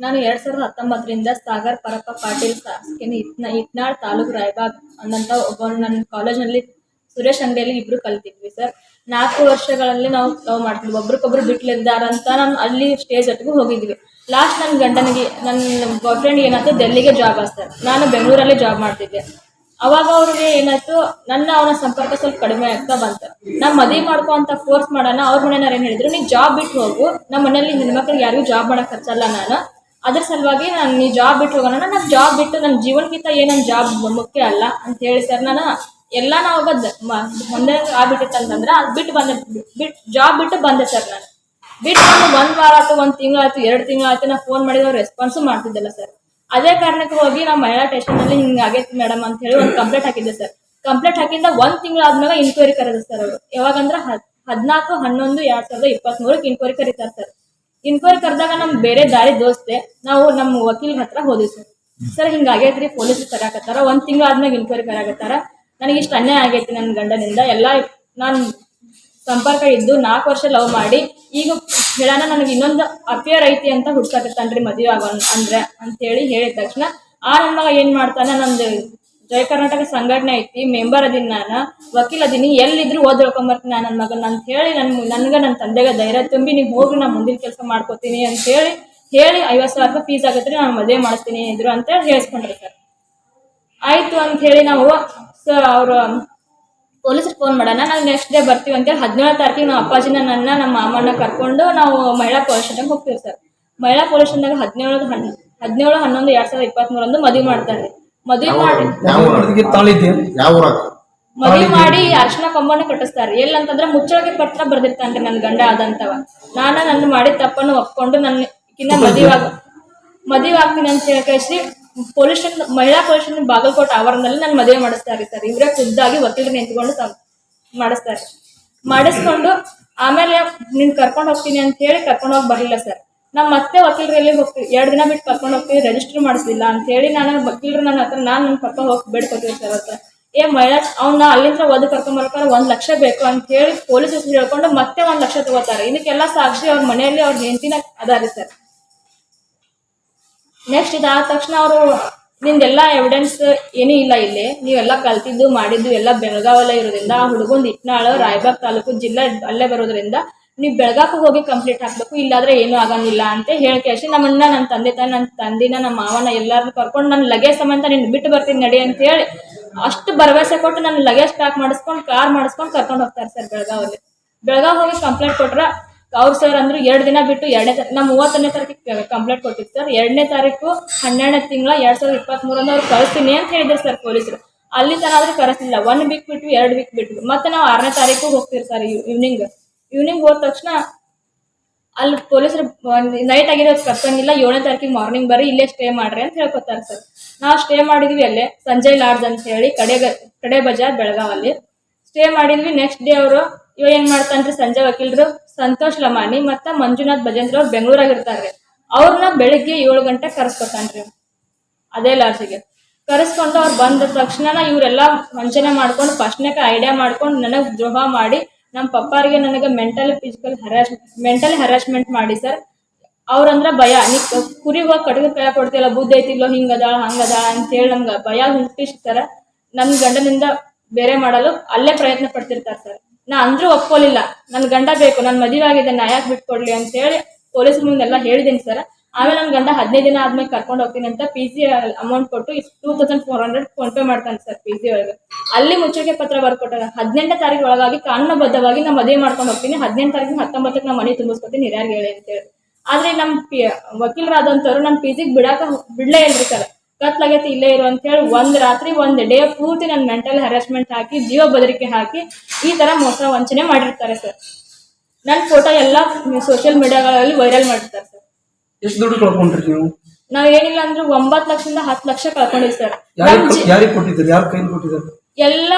ನಾನು ಎರಡ್ ಸಾವಿರದ ಹತ್ತೊಂಬತ್ತರಿಂದ ಸಾಗರ್ ಪರಪ್ಪ ಪಾಟೀಲ್ ಇತ್ನ ಇತ್ನಾಳ್ ತಾಲೂಕು ರಾಯಬಾಗ್ ಅನ್ನಂತ ಒಬ್ಬ ನನ್ನ ಕಾಲೇಜಿನಲ್ಲಿ ಸುರೇಶ್ ಅಂಗಡಿಯಲ್ಲಿ ಇಬ್ರು ಕಲ್ತಿದ್ವಿ ಸರ್. ನಾಲ್ಕು ವರ್ಷಗಳಲ್ಲಿ ನಾವು ಲವ್ ಮಾಡ್ತಿದ್ವಿ. ಒಬ್ರಿಗೊಬ್ರು ಬಿಟ್ಲಿದ್ದಾರಂತ ನಾನು ಅಲ್ಲಿ ಸ್ಟೇಜ್ ಹತ್ತಿಗೂ ಹೋಗಿದ್ವಿ. ಲಾಸ್ಟ್ ನನ್ನ ಗಂಡನಿಗೆ ನನ್ನ ಬಾಯ್ ಫ್ರೆಂಡ್ ಏನಾಯ್ತು? ಡೆಲ್ಲಿಗೆ ಜಾಬ್ ಸರ್. ನಾನು ಬೆಂಗಳೂರಲ್ಲಿ ಜಾಬ್ ಮಾಡ್ತಿದ್ದೆ. ಅವಾಗ ಅವ್ರಿಗೆ ಏನಾಯ್ತು, ನನ್ನ ಅವನ ಸಂಪರ್ಕ ಸ್ವಲ್ಪ ಕಡಿಮೆ ಆಗ್ತಾ ಬಂತು. ನಾ ಮದುವೆ ಮಾಡ್ಕೊ ಅಂತ ಫೋರ್ಸ್ ಮಾಡೋಣ, ಅವ್ರ ಮನೆಯವ್ರು ಏನು ಹೇಳಿದ್ರು, ನೀನು ಜಾಬ್ ಬಿಟ್ಟು ಹೋಗು ನಮ್ಮ ಮನೇಲಿ ಹೆಣ್ಮಕ್ಳಿಗೆ ಯಾರಿಗೂ ಜಾಬ್ ಮಾಡಕ್ ಹಚ್ಚಲ್ಲ ನಾನು. ಅದ್ರ ಸಲುವಾಗಿ ನಾನು ನೀ ಜಾಬ್ ಬಿಟ್ಟು ಹೋಗೋಣ, ನಾನು ಜಾಬ್ ಬಿಟ್ಟು ನನ್ನ ಜೀವನಕ್ಕಿಂತ ಏನು ನನ್ನ ಜಾಬ್ ಮುಖ್ಯ ಅಲ್ಲ ಅಂತ ಹೇಳಿ ಸರ್ ನಾನು ಎಲ್ಲ ನಾವು ಒಂದೇ ಆಗ್ಬಿಟ್ಟಿತ್ತು ಅಂತಂದ್ರೆ, ಅದು ಬಿಟ್ಟು ಬಂದೆ ಬಿಟ್ಟು ಜಾಬ್ ಬಿಟ್ಟು ಬಂದೆ ಸರ್ ನಾನು. ಬಿಟ್ಟು ಒಂದು ವಾರ ಆಯ್ತು, ಒಂದು ತಿಂಗಳಾಯ್ತು ಎರಡು ತಿಂಗಳಾಯ್ತು ನಾ ಫೋನ್ ಮಾಡಿದ್ರೆ ರೆಸ್ಪಾನ್ಸು ಮಾಡ್ತಿದ್ದಿಲ್ಲ ಸರ್ ಅದೇ ಕಾರಣಕ್ಕೆ ಹೋಗಿ ನಮ್ಮ ಮಹಿಳಾ ಸ್ಟೇಷನಲ್ಲಿ ಹಿಂಗೆ ಆಗೈತಿ ಮೇಡಮ್ ಅಂತ ಹೇಳಿ ಒಂದು ಕಂಪ್ಲೇಂಟ್ ಹಾಕಿದ್ದೆ ಸರ್ ಕಂಪ್ಲೇಂಟ್ ಹಾಕಿಂದ ಒಂದು ತಿಂಗಳಾದ್ಮೇಲೆ ಇನ್ಕ್ವೈರಿ ಕರೆದ ಸರ್ ಅವರು. ಯಾವಾಗಂದ್ರೆ ಹದ್, ಹದಿನಾಲ್ಕು, ಹನ್ನೊಂದು, ಎರಡ್ ಸಾವಿರದ ಇಪ್ಪತ್ತ್ಮೂರಕ್ಕೆ ಇನ್ಕ್ವೈರಿ ಕರೀತಾರೆ ಸರ್ ಇನ್ಕ್ವೈರಿ ಕರೆದಾಗ ನಮ್ ಬೇರೆ ದಾರಿ ದೋಸ್ತೆ, ನಾವು ನಮ್ಮ ವಕೀಲ್ ಹತ್ರ ಹೋದ್ವಿ ಸರ್ ಸರ್ ಹಿಂಗ ಆಗೈತ್ರಿ ಪೊಲೀಸ್ ಕರಾಕತ್ತಾರ ಒಂದ್ ತಿಂಗಳು ಆದ್ಮೇಲೆ ಇನ್ಕ್ವೈರಿ ಕರಾಕತ್ತಾರ. ನನಗೆ ಇಷ್ಟ ಅನ್ಯಾಯ ಆಗೈತಿ ನನ್ನ ಗಂಡನಿಂದ. ಎಲ್ಲ ನಾನು ಸಂಪರ್ಕ ಇದ್ದು ನಾಲ್ಕು ವರ್ಷ ಲವ್ ಮಾಡಿ, ಈಗ ಹೇಳೋಣ ನನಗೆ ಇನ್ನೊಂದು ಅಫೇರ್ ಐತಿ ಅಂತ ಹುಡ್ಕಾಕತ್ತಾನ್ರಿ ಮದುವೆ ಆಗೋ ಅಂದ್ರೆ ಅಂತೇಳಿ ಹೇಳಿದ ತಕ್ಷಣ, ಆ ನನ್ನ ಏನ್ ಮಾಡ್ತಾನೆ, ನಂದು ಜಯ ಕರ್ನಾಟಕ ಸಂಘಟನೆ ಐತಿ ಮೆಂಬರ್ ಅದೀನಿ ನಾನು, ವಕೀಲ್ ಅದೀನಿ, ಎಲ್ಲಿದ್ರು ಓದ್ ಬರ್ತೀನಿ ನಾನು ನನ್ನ ಮಗನ ಅಂತ ಹೇಳಿ ನನ್ ನನ್ಗೆ ನನ್ನ ತಂದೆಗೆ ಧೈರ್ಯ ತುಂಬಿ ನೀವು ಹೋಗಿ ನಾ ಮುಂದಿನ ಕೆಲಸ ಮಾಡ್ಕೋತೀನಿ ಅಂತ ಹೇಳಿ ಹೇಳಿ ಐವತ್ತು ಸಾವಿರ ರೂಪಾಯಿ ಫೀಸ್ ಆಗತ್ತೆ ನಾನು ಮದುವೆ ಮಾಡಿಸ್ತೀನಿ ಇದ್ರು ಅಂತ ಹೇಳಿ ಹೇಳಿಸ್ಕೊಂಡ್ರಿ ಆಯ್ತು ಅಂತ ಹೇಳಿ ನಾವು ಸರ್ ಅವರು ಪೊಲೀಸರು ಫೋನ್ ಮಾಡೋಣ. ನಾವು ನೆಕ್ಸ್ಟ್ ಡೇ ಬರ್ತೀವಿ ಅಂತೇಳಿ ಹದಿನೇಳು ತಾರೀಕಿಗೆ ನಾವು ಅಪ್ಪಾಜಿನ ನನ್ನ ನಮ್ಮ ಮಾಮನ್ನ ಕರ್ಕೊಂಡು ನಾವು ಮಹಿಳಾ ಪೊಲೀಸ್ ಸ್ಟೇಷನ್ಗೆ ಹೋಗ್ತೀವಿ ಸರ್ ಮಹಿಳಾ ಪೊಲೀಸ್ ಸ್ಟೇಷನ್ದಾಗ ಹದಿನೇಳು ಹನ್ ಹದಿನೇಳು ಹನ್ನೊಂದು ಎರಡ್ ಸಾವಿರದ ಇಪ್ಪತ್ತ್ಮೂರಂದು ಮದುವೆ ಮಾಡ್ತಾರೆ. ಮದುವೆ ಮಾಡಿ ಮದುವೆ ಮಾಡಿ ಅರ್ಶನ ಕೊಂಬನ ಕಟ್ಟಿಸ್ತಾರೆ. ಎಲ್ಲಂತಂದ್ರೆ ಮುಚ್ಚಳಿಗೆ ಪತ್ರ ಬರ್ದಿರ್ತಾನ್ರಿ ನನ್ನ ಗಂಡ ಆದಂತವ. ನಾನು ನನ್ನ ಮಾಡಿದ ತಪ್ಪನ್ನು ಒಪ್ಕೊಂಡು ನನ್ನ ಕಿನ್ನ ಮದುವೆ ಮದುವೆ ಆಗ್ತೀನಿ ಅಂತ ಹೇಳಿ ಕಳಿಸಿ ಪೊಲೀಸ್ ಸ್ಟೇಷನ್ ಮಹಿಳಾ ಪೊಲೀಸ್ ಸ್ಟೇಷನ್ ಬಾಗಲಕೋಟೆ ಆವರಣದಲ್ಲಿ ನಾನು ಮದುವೆ ಮಾಡಿಸ್ತಾರೆ ಸರ್. ಇವರೇ ಖುದ್ದಾಗಿ ವಕೀಲರು ನಿಂತ್ಕೊಂಡು ಮಾಡಿಸ್ತಾರೆ. ಮಾಡಿಸ್ಕೊಂಡು ಆಮೇಲೆ ನಿನ್ ಕರ್ಕೊಂಡು ಹೋಗ್ತೀನಿ ಅಂತ ಹೇಳಿ ಕರ್ಕೊಂಡು ಹೋಗಿ ಬರಲಿಲ್ಲ ಸರ್. ನಮ್ಮ ಮತ್ತೆ ವಕೀಲರು ಎಲ್ಲಿ ಹೋಗ್ತೀವಿ ಎರಡು ದಿನ ಬಿಟ್ಟು ಕರ್ಕೊಂಡು ಹೋಗ್ತೀವಿ ರಿಜಿಸ್ಟರ್ ಮಾಡಿಸ್ಲಿಲ್ಲ ಅಂತ ಹೇಳಿ ನಾನು ವಕೀಲರು ನನ್ನ ಹತ್ರ, ನಾನು ನನ್ನ ಕರ್ಕೊಂಡು ಹೋಗಿ ಬೇಡ್ಕೊತೀವಿ ಸರ್ ಹತ್ರ ಏ ಮಹಿಳಾ, ಅವ್ನ ಅಲ್ಲಿಂದ ಕರ್ಕೊಂಡ್ ಬರ್ಬೇಕಾದ್ರೆ ಒಂದ್ ಲಕ್ಷ ಬೇಕು ಅಂತ ಹೇಳಿ ಪೊಲೀಸ್ ಹೇಳ್ಕೊಂಡು ಮತ್ತೆ ಒಂದು ಲಕ್ಷ ತಗೋತಾರೆ. ಇದಕ್ಕೆಲ್ಲ ಸಾಕ್ಷಿ ಅವ್ರ ಮನೆಯಲ್ಲಿ ಅವ್ರ ಹೆಂಡತಿನ ಅದಾರಿ ಸರ್. ನೆಕ್ಸ್ಟ್ ಇದಾದ ತಕ್ಷಣ ಅವರು, ನಿಂದೆಲ್ಲ ಎವಿಡೆನ್ಸ್ ಏನೂ ಇಲ್ಲ ಇಲ್ಲಿ. ನೀವೆಲ್ಲ ಕಲ್ತಿದ್ದು, ಮಾಡಿದ್ದು, ಎಲ್ಲ ಬೆಳಗಾವಲ್ಲೇ ಇರೋದ್ರಿಂದ, ಆ ಹುಡುಗಂದು ಇಟ್ನಾಳು, ರಾಯಬಾಗ್ ತಾಲೂಕು ಜಿಲ್ಲಾ ಅಲ್ಲೇ ಬರೋದ್ರಿಂದ ನೀವು ಬೆಳಗಾಕು ಹೋಗಿ ಕಂಪ್ಲೀಟ್ ಹಾಕ್ಬೇಕು, ಇಲ್ಲಾದ್ರೆ ಏನೂ ಆಗಂಗಿಲ್ಲ ಅಂತ ಹೇಳಿ ಕೇಳಿ ನಮ್ಮನ್ನ ನನ್ನ ತಂದೆ ತಾಯಿ ನನ್ನ ತಂದಿನ, ನಮ್ಮ ಮಾವನ ಎಲ್ಲರನ್ನೂ ಕರ್ಕೊಂಡು ನನ್ನ ಲಗೇಜ್ ಸಂಬಂಧ ನಿನ್ನ ಬಿಟ್ಟು ಬರ್ತೀನಿ ನಡಿ ಅಂತ ಹೇಳಿ ಅಷ್ಟು ಭರವಸೆ ಕೊಟ್ಟು ನನ್ನ ಲಗೇಜ್ ಪ್ಯಾಕ್ ಮಾಡಿಸ್ಕೊಂಡು ಕಾರ್ ಮಾಡಿಸ್ಕೊಂಡು ಕರ್ಕೊಂಡು ಹೋಗ್ತಾರೆ ಸರ್ ಬೆಳಗಾವಲ್ಲಿ. ಬೆಳಗಾವಿ ಹೋಗಿ ಕಂಪ್ಲೇಂಟ್ ಕೊಟ್ರ ಅವ್ರು ಸರ್ ಅಂದ್ರೆ ಎರಡು ದಿನ ಬಿಟ್ಟು ಎರಡನೇ ತಾ ನಾ ಮೂವತ್ತನೇ ತಾರೀಕಿಗೆ ಕಂಪ್ಲೇಂಟ್ ಕೊಟ್ಟಿದ್ದು ಸರ್ ಎರಡನೇ ತಾರೀಕು ಹನ್ನೆರಡನೇ ತಿಂಗಳ ಎರಡ್ ಸಾವಿರದ ಇಪ್ಪತ್ತ್ಮೂರರಿಂದ ಅವ್ರು ಕಳಿಸ್ತೀನಿ ಅಂತ ಹೇಳಿದ್ರು ಸರ್ ಪೊಲೀಸರು. ಅಲ್ಲಿ ತನ ಆದ್ರೆ ಕರೆಸಿಲ್ಲ ಒನ್ ವೀಕ್ ಬಿಟ್ಟು ಎರಡು ವೀಕ್ ಬಿಟ್ವಿ. ಮತ್ತೆ ನಾವು ಆರನೇ ತಾರೀಕು ಹೋಗ್ತೀವಿ ಸರ್ ಈವ್ನಿಂಗ್ ಈವ್ನಿಂಗ್ ಹೋದ ತಕ್ಷಣ ಅಲ್ಲಿ ಪೊಲೀಸರು ನೈಟ್ ಆಗಿರೋದು ಕರ್ಸಂಗಿಲ್ಲ. ಏಳನೇ ತಾರೀಕಿಗೆ ಮಾರ್ನಿಂಗ್ ಬರ್ರಿ, ಇಲ್ಲೇ ಸ್ಟೇ ಮಾಡ್ರಿ ಅಂತ ಹೇಳ್ಕೊತಾರೆ ಸರ್ ನಾವು ಸ್ಟೇ ಮಾಡಿದ್ವಿ ಅಲ್ಲೇ, ಸಂಜಯ್ ಲಾಡ್ಜ್ ಅಂತ ಹೇಳಿ, ಕಡೆ ಕಡೆ ಬಜಾರ್ ಬೆಳಗಾವಲ್ಲಿ ಸ್ಟೇ ಮಾಡಿದ್ವಿ. ನೆಕ್ಸ್ಟ್ ಡೇ ಅವರು ಇವ ಏನ್ ಮಾಡ್ತಾನ್ರಿ ಸಂಜೆ ವಕೀಲರು? ಸಂತೋಷ್ ಲಮಾನಿ ಮತ್ತ ಮಂಜುನಾಥ್ ಭಜೇಂದ್ರ ಅವ್ರು ಬೆಂಗಳೂರಾಗ ಇರ್ತಾರ್ರಿ ಅವ್ರನ್ನ ಬೆಳಿಗ್ಗೆ ಏಳು ಗಂಟೆ ಕರೆಸ್ಕೊತಾನ್ರಿ. ಅದೇ ಲಾಡ್ಜಿಗೆ. ಕರೆಸ್ಕೊಂಡು ಅವ್ರು ಬಂದ ತಕ್ಷಣ ಇವರೆಲ್ಲ ವಂಚನೆ ಮಾಡ್ಕೊಂಡು ಫಸ್ಟ್ನೇಕ ಐಡಿಯಾ ಮಾಡ್ಕೊಂಡು ನನಗೆ ದ್ರೋಹ ಮಾಡಿ ನಮ್ಮ ಪಪ್ಪಾರಿಗೆ ನನಗೆ mental physical harass mental harassment ಮಾಡಿ ಸರ್. ಅವ್ರಂದ್ರ ಭಯ. ನೀ ಕುರಿ ಹೋಗಿ ಕಡೆಗೆ ಕೈ ಕೊಡ್ತಿಲ್ಲ ಬುದ್ಧಿ ಐತಿಲ್ಲೋ, ಹಿಂಗದ, ಹಂಗದ ಅಂತ ಹೇಳಿ ನಮ್ಗೆ ಭಯ ಹುಟ್ಟಿಸ್ತಾರ. ನನ್ನ ಗಂಡನಿಂದ ಬೇರೆ ಮಾಡಲು ಅಲ್ಲೇ ಪ್ರಯತ್ನ ಪಡ್ತಿರ್ತಾರೆ ಸರ್. ನಾ ಅಂದ್ರೂ ಒಪ್ಕೊಲಿಲ್ಲ. ನನ್ನ ಗಂಡ ಬೇಕು ನನ್ನ ಮದುವೆ ಆಗಿದೆ ನಾ ಯಾಕೆ ಬಿಟ್ಕೊಡ್ಲಿ ಅಂತ ಹೇಳಿ ಪೊಲೀಸ್ ಮುಂದೆಲ್ಲ ಹೇಳಿದ್ದೀನಿ ಸರ್. ಆಮೇಲೆ ನನ್ನ ಗಂಡ ಹದಿನೈದು ದಿನ ಆದ್ಮೇಲೆ ಕರ್ಕೊಂಡು ಹೋಗ್ತೀನಿ ಅಂತ ಪಿ ಜಿ ಅಮೌಂಟ್ ಕೊಟ್ಟು two thousand four hundred PhonePe ಮಾಡ್ತಾನೆ ಸರ್ ಪಿ ಜಿ ಒಳಗೆ. ಅಲ್ಲಿ ಮುಚ್ಚಳಿಕೆ ಪತ್ರ ಬರ್ಕೊಟ್ಟಾಗ ಹದಿನೆಂಟನೇ ತಾರೀಕು ಒಳಗಾಗಿ ಕಾನೂನುಬದ್ಧವಾಗಿ ನಾ ಮದುವೆ ಮಾಡ್ಕೊಂಡು ಹೋಗ್ತೀನಿ. ಹದಿನೆಂಟು ತಾರೀಕು ಹತ್ತೊಂಬತ್ತಕ್ಕೆ ನಾ ಮನೆ ತುಂಬಿಸ್ಕೊತೀನಿ ಹಿರಿಯರ್ಗೆ ಹೇಳಿ ಅಂತೇಳಿ. ಆದ್ರೆ ನಮ್ಮ ಪಿ ವಕೀಲರಾದಂಥವ್ರು ನನ್ನ ಪಿ ಜಿಗೆ ಬಿಡಾಕ ಬಿಡ್ಲೇ ಇಲ್ರಿ ಸರ್. ಕತ್ಲಾಗೈತಿ ಇಲ್ಲೇ ಇರು ಅಂತ ಹೇಳಿ ಒಂದ್ ರಾತ್ರಿ ಒಂದ್ ಡೇ ಪೂರ್ತಿ ನನ್ನ ಮೆಂಟಲ್ ಹರಾಸ್ಮೆಂಟ್ ಹಾಕಿ ಜೀವ ಬದರಿಕೆ ಹಾಕಿ ಈ ತರ ಮೋಸ ವಂಚನೆ ಮಾಡಿರ್ತಾರೆ ಸರ್ ನನ್ನ ಫೋಟೋ ಎಲ್ಲಾ ಸೋಷಿಯಲ್ ಮೀಡಿಯಾಗಳಲ್ಲಿ ವೈರಲ್ ಮಾಡಿರ್ತಾರೆ ಸರ್ ಎಷ್ಟು ದುಡ್ಡು ಕಳ್ಕೊಂಡ್ರಿ ನೀವು? ನಾವ್ ಏನಿಲ್ಲ ಅಂದ್ರೆ ಒಂಬತ್ತು ಲಕ್ಷದಿಂದ ಹತ್ತು ಲಕ್ಷ ಕಳ್ಕೊಂಡಿವಿ ಸರ್ ಯಾರಿಗೆ ಕೊಟ್ಟಿದ್ದೀರಿ? ಯಾರ ಕೈಲಿ ಕೊಟ್ಟಿದ್ದಾರೆ? ಎಲ್ಲ